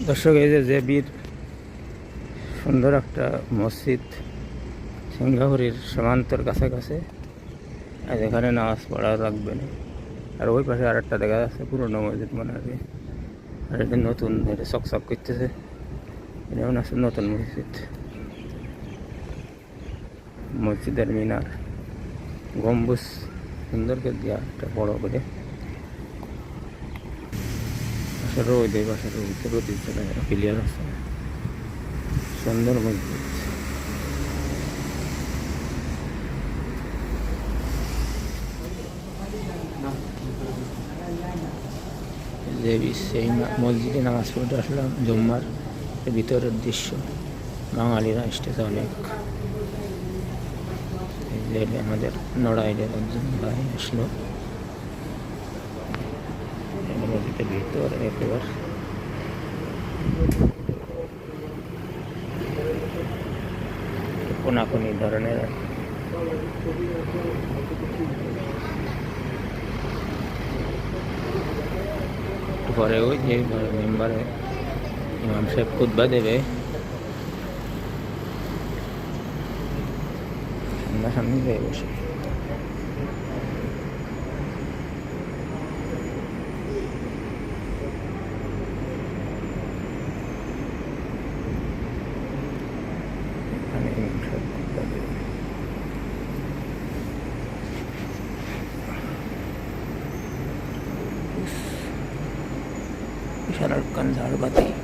দর্শক, এই যে যে বীর সুন্দর একটা মসজিদ সিঙ্গাপুরের সীমান্তর কাছাকাছি। আর এখানে নামাজ পড়া লাগবে না। আর ওই পাশে আর একটা দেখা যাচ্ছে, পুরোনো মসজিদ মনে হয়। আর এটা নতুন, এটা চকচক করতেছে। এটা মনে হচ্ছে নতুন মসজিদ। মসজিদের মিনার। গম্বুজ সুন্দর করে দেওয়া একটা বড় করে। রোদ এই পাশে রোদ রোদ ক্লিয়ার আছে। সুন্দর মসজিদ। যে সেই মসজিদে নামাজ পড়তে আসলাম জুম্মার। ভিতরের দৃশ্য, বাঙালিরা এসেছে অনেক। আমাদের নড়াইলের একজন ভাই আসলো। মসজিদের ভিতর একেবারে কোনাকুনি ধরনের। পরে ওই যে মেম্বারে ইমাম সাহেব খুদ্া দেবে সামনাসামনি বসে विशाल कंजाड़ बती